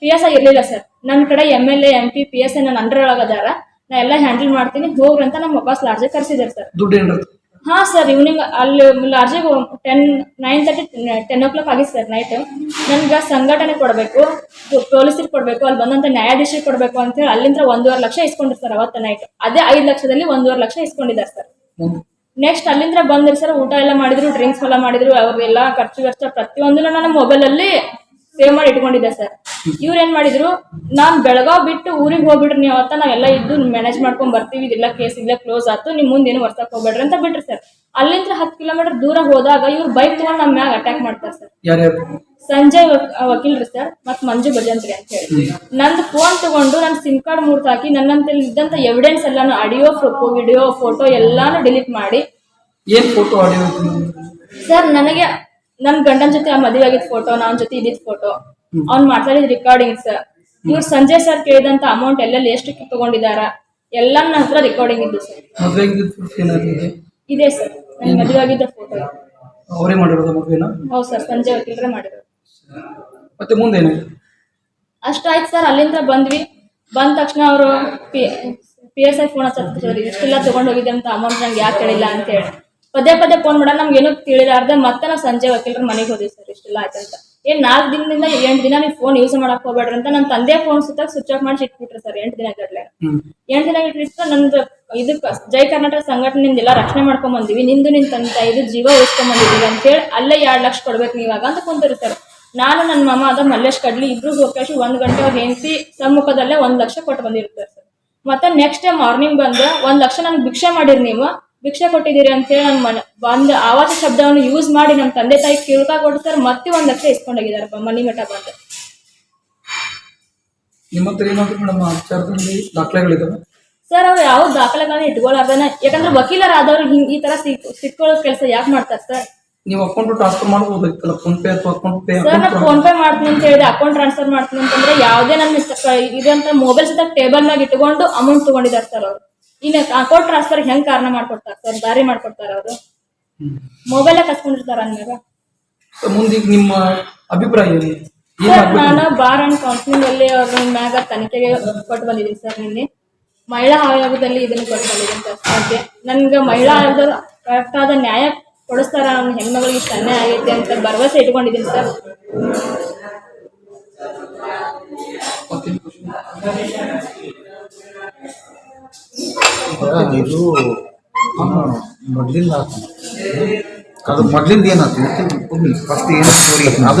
ಪಿ ಎಸ್ ಐ ಇರಲಿಲ್ಲ ಸರ್ ನನ್ನ ಕಡೆ M L A M P P S I ನನ್ನ ಅಂಡರ್ ಒಳಗದಾರ ನಾ ಎಲ್ಲ ಹ್ಯಾಂಡಲ್ ಮಾಡ್ತೀನಿ. ಹೋಗ್ರಿ ಅಂತ ನಮ್ಮ ವಾಪಸ್ ಲಾಡ್ಜಿಗೆ ಕರ್ಸಿದಾರೆ ಸರ್ ಹಾ ಸರ್ ಇವ್ನಿಂಗ್ ಅಲ್ಲಿ ಲಾಡ್ಜಿಗೆ ten nine thirty ten o'clock ಆಗಿತ್ತು ಸರ್ ನೈಟ್ ನನ್ಗೆ ಸಂಘಟನೆ ಕೊಡಬೇಕು ಪೊಲೀಸರಿಗೆ ಕೊಡಬೇಕು ಅಲ್ಲಿ ಬಂದಂತ ನ್ಯಾಯಾಧೀಶರಿಗೆ ಕೊಡಬೇಕು ಅಂತೇಳಿ ಅಲ್ಲಿಂದ ಒಂದೂವರೆ ಲಕ್ಷ ಇಸ್ಕೊಂಡಿರ್ತಾರೆ ಸರ್ ಅವತ್ತು ನೈಟ್ ಅದೇ ಐದು ಲಕ್ಷದಲ್ಲಿ ಒಂದೂವರೆ ಲಕ್ಷ ಇಸ್ಕೊಂಡಿದ್ದಾರೆ ಸರ್ ನೆಕ್ಸ್ಟ್ ಅಲ್ಲಿಂದ ಬಂದ್ರಿ ಸರ್ ಊಟ ಎಲ್ಲ ಮಾಡಿದ್ರು ಡ್ರಿಂಕ್ಸ್ ಎಲ್ಲ ಮಾಡಿದ್ರು ಅವ್ರಿಗೆಲ್ಲ ಖರ್ಚು ವೆಚ್ಚ ಪ್ರತಿಯೊಂದು ನನ್ನ ಮೊಬೈಲಲ್ಲಿ ಸೇವ್ ಮಾಡಿ ಇಟ್ಕೊಂಡಿದ್ದೆ ಸರ್ ಇವ್ರ ಏನ್ ಮಾಡಿದ್ರು ನಾನ್ ಬೆಳಗಾವ್ ಬಿಟ್ಟು ಊರಿಗೆ ಹೋಗ್ಬಿಡ್ರಿ ನೀವು ಅವತ್ತ ನಾವೆಲ್ಲ ಇದ್ದು ಮ್ಯಾನೇಜ್ ಮಾಡ್ಕೊಂಡ್ ಬರ್ತೀವಿ ಇದೆಲ್ಲ ಕೇಸ್ ಇಲ್ಲ ಕ್ಲೋಸ್ ಆಯ್ತು ನಿಮ್ ಮುಂದೆ ಏನು ವರ್ಸಕ್ ಹೋಗ್ಬೇಡ್ರಿ ಅಂತ ಬಿಟ್ರಿ ಸರ್ ಅಲ್ಲಿಂದ ಹತ್ತು ಕಿಲೋಮೀಟರ್ ದೂರ ಹೋದಾಗ ಇವ್ರು ಬೈಕ್ ತಗೊಂಡು ನಮ್ಮ ಮ್ಯಾಗ ಅಟ್ಯಾಕ್ ಮಾಡ್ತಾರೆ ಸರ್ ಯಾರ್ಯಾರು ಸಂಜಯ್ ವಕ್- ವಕೀಲ್ರಿ ಸರ್ ಮತ್ ಮಂಜು ಭಜಂತ್ರಿ ಅಂತ ಹೇಳಿ. ನಂದು ಫೋನ್ ತಗೊಂಡು ನನ್ನ ಸಿಮ್ ಕಾರ್ಡ್ ಮೂರ್ತ ಹಾಕಿ ನನ್ನಂತಲ್ಲಿ ಇದ್ದಂತ ಎವಿಡೆನ್ಸ್ ಎಲ್ಲಾನು ಆಡಿಯೋ ವಿಡಿಯೋ ಫೋಟೋ ಎಲ್ಲಾನು ಡಿಲೀಟ್ ಮಾಡಿ ಏನ್ ಫೋಟೋ ಆಡಿಯೋ ಸರ್ ನನಗೆ ನನ್ನ ಗಂಡನ್ ಜೊತೆ ಮದುವೆ ಆಗಿದ್ ಫೋಟೋ ನನ್ನ ಜೊತೆ ಇದ್ದಿದ್ ಫೋಟೋ ಅವ್ನ್ ಮಾತಾಡಿದ ರೆಕಾರ್ಡಿಂಗ್ಸ್ ಇವ್ರು ಸಂಜಯ್ ಸರ್ ಕೇಳಿದಂತ ಅಮೌಂಟ್ ಎಲ್ಲೆಲ್ಲಿ ಎಷ್ಟು ತಗೊಂಡಿದಾರ. ಎಲ್ಲ ನನ್ನ ಹತ್ರ ರೆಕಾರ್ಡಿಂಗ್ ಇದ್ದು ಸರ್ ಮದುವೆ ಆಗಿದ್ದು ಪ್ರೂಫ್ ಏನಾದ್ರು ಇದೆ? ಇದೆ ಸರ್ ನನ್ನ ಮದುವೆ ಆಗಿದ್ದ ಫೋಟೋ ಅವರೇ ಮಾಡಿರೋದು ಮದುವೆನ? ಹೌದು ಸರ್ ಸಂಜೆ ವಕೀಲರೇ ಮಾಡಿರೋದು. ಮತ್ತೆ ಮುಂದೆ ಏನಾಯ್ತು ಅಷ್ಟಾಯ್ತು ಸರ್ ಅಲ್ಲಿಂದ ಬಂದ್ವಿ. ಬಂದ ತಕ್ಷಣ ಅವರು ಪಿ ಎಸ್ ಐ ಫೋನ್ ಹಚ್ಚಿ ಇಷ್ಟೆಲ್ಲ ತೊಗೊಂಡು ಹೋಗಿದ್ದೆ ಅಂತ ಅಮೌಂಟ್ ನಂಗೆ ಯಾಕೆ ಹೇಳಿಲ್ಲ ಅಂತ ಹೇಳಿ. ಪದೇ ಪದೇ ಫೋನ್ ಮಾಡ ನಮ್ಗೆ ಏನೂ ತಿಳಿಲಾರ್ದೆ ಮತ್ತೆ ನಾವು ಸಂಜೆ ವಕೀಲರ ಮನೆಗೆ ಹೋದ್ವಿ ಸರ್ ಇಷ್ಟೆಲ್ಲ ಆಯ್ತಂತ. ಏನ್ ನಾಲ್ಕು ದಿನದಿಂದ ಎಂಟು ದಿನ ನೀವು ಫೋನ್ ಯೂಸ್ ಮಾಡಕ್ ಹೋಗ್ಬೇಡ್ರಿ ಅಂತ ನನ್ನ ತಂದೆ ಫೋನ್ ಸುತ್ತ ಸ್ವಿಚ್ ಆಫ್ ಮಾಡಿ ಇಟ್ಬಿಟ್ರಿ ಸರ್ ಎಂಟು ದಿನ ಗಡ್ಲೆ ಎಂಟ್ ದಿನ ಇಟ್ಬಿಟ್ಟು ನಂದು ಇದಕ್ಕೆ ಜೈ ಕರ್ನಾಟಕ ಸಂಘಟನೆಯಿಂದ ಎಲ್ಲ ರಕ್ಷಣೆ ಮಾಡ್ಕೊಂಡ್ ಬಂದಿವಿ ನಿಂದು ನಿನ್ ತಂದೆ ಇದು ಜೀವ ಉಳಿಸ್ಕೊಂಡ್ ಬಂದಿದ್ದೀವಿ ಅಂತ ಹೇಳಿ ಅಲ್ಲೇ ಎರಡ್ ಲಕ್ಷ ಕೊಡ್ಬೇಕು ನೀವಾಗ ಅಂತ ಕುಂತಿರಿ ಸರ್. ನಾನು ನನ್ನ ಮಾಮ ಅದ ಮಲ್ಲೇಶ್ ಕಡ್ಲಿ ಇಬ್ರು ಹೋಗಿ ಒಂದ್ ಗಂಟೆ ಅವ್ರ ಹೆಂಡತಿ ಸಮ್ಮುಖದಲ್ಲೇ ಒಂದ್ ಲಕ್ಷ ಕೊಟ್ಟು ಬಂದಿರ್ತಾರೆ ಸರ್. ಮತ್ತೆ ನೆಕ್ಸ್ಟ್ ಡೇ ಮಾರ್ನಿಂಗ್ ಬಂದು ಒಂದ್ ಲಕ್ಷ ನನ್ಗೆ ಭಿಕ್ಷೆ ಮಾಡಿರಿ ನೀವು ಭಿಕ್ಷೆ ಕೊಟ್ಟಿದ್ದೀರಿ ಅಂತೇಳಿ ನನ್ನ ಮನೆ ಒಂದು ಆವಾಸ ಶಬ್ದವನ್ನು ಯೂಸ್ ಮಾಡಿ ನಮ್ಮ ತಂದೆ ತಾಯಿ ಕಿರುಕ ಕೊಡ್ತಾರೆ ಮತ್ತೆ ಒಂದ್ ಲಕ್ಷ ಇಸ್ಕೊಂಡೋಗಿದಾರಪ್ಪ ಮನಿ ಮಠ ಬಂದು. ನಿಮ್ಮ ಹತ್ರ ಏನಾದ್ರು ಮೇಡಮ್ ಆ ವಿಚಾರದಲ್ಲಿ ದಾಖಲೆಗಳಿದಾವೆ? ಸರ್ ಅವ್ರು ಯಾವ ದಾಖಲೆಗಳನ್ನ ಇಟ್ಕೊಳ್ಳಾರ್ದನ ಯಾಕಂದ್ರೆ ವಕೀಲರಾದವ್ರು ಹಿಂಗ್ ಈ ತರ ಸಿಕ್ ಸಿಕ್ಕೊಳ್ಳೋ ಕೆಲಸ ಯಾಕೆ ಮಾಡ್ತಾರೆ ಸರ್? ನೀವು ಅಕೌಂಟ್ ಟ್ರಾನ್ಸ್ಫರ್ ಮಾಡ್ಬೋದಾಗಿತ್ತಲ್ಲ ಫೋನ್ ಪೇ ಅಥವಾ ಅಕೌಂಟ್ ಪೇ ಸರ್ ನಾ ಫೋನ್ ಪೇ ಮಾಡ್ತೀನಿ ಅಂತ ಹೇಳಿದೆ. ಅಕೌಂಟ್ ಟ್ರಾನ್ಸ್ಫರ್ ಮಾಡ್ತೀನಿ ಅಂತಂದ್ರೆ ಯಾವುದೇ ಇದೆ ಇದಂತ ಮೊಬೈಲ್ ಸಹ ಟೇಬಲ್ ಮ್ಯಾಗ ಇಟ್ಕೊಂಡು ಅಮೌಂಟ್ ತಗೊಂಡಿದ್ದಾರೆ ಸರ್ ಅವರು. ಇನ್ನು ಅಕೌಂಟ್ ಟ್ರಾನ್ಸ್ಫರ್ ಹೆಂಗ್ ಕಾರಣ ಮಾಡ್ಕೊಡ್ತಾರೆ ಸರ್ ದಾರಿ ಮಾಡ್ಕೊಡ್ತಾರ ಅವರು? ಮೊಬೈಲ್ ಕಸ್ಕೊಂಡಿರ್ತಾರ ಅಂದಾಗ ಮುಂದೆ ನಿಮ್ಮ ಅಭಿಪ್ರಾಯ ಏನು? ಸರ್ ನಾನು ಬಾರ್ ಅಂಡ್ ಕೌನ್ಸಿಲಿಂಗ್ ಅಲ್ಲಿ ಅವ್ರ ಮ್ಯಾಗ ತನಿಖೆಗೆ ಕೊಟ್ಟು ಬಂದಿದ್ದೀನಿ ಸರ್ ನಿನ್ನೆ. ಮಹಿಳಾ ಆಯೋಗದಲ್ಲಿ ಇದನ್ನು ಕೊಟ್ಟು ಬಂದಿದ್ದೀನಿ ಸರ್ ನನ್ಗೆ ಮಹಿಳಾ ಆಯೋಗದವರು ಕರೆಕ್ಟ್ ಆದ ನ್ಯಾಯ ಕೊಡಿಸ್ತಾರ ಅವ್ನ ಹೆಣ್ಮಗಳಿಗೆ ಇಷ್ಟು ಅನ್ಯಾಯ ಆಗೈತೆ ಅಂತ ಭರವಸೆ ಇಟ್ಕೊಂಡಿದ್ದೀನಿ ಸರ್? ಇದು ಮೊದ್ಲಿಂದ ಅದು ಮೊದ್ಲಿಂದ ಏನಾಗ್ತದೆ ಫಸ್ಟ್ ಏನು ಸ್ಟೋರಿ ಅದು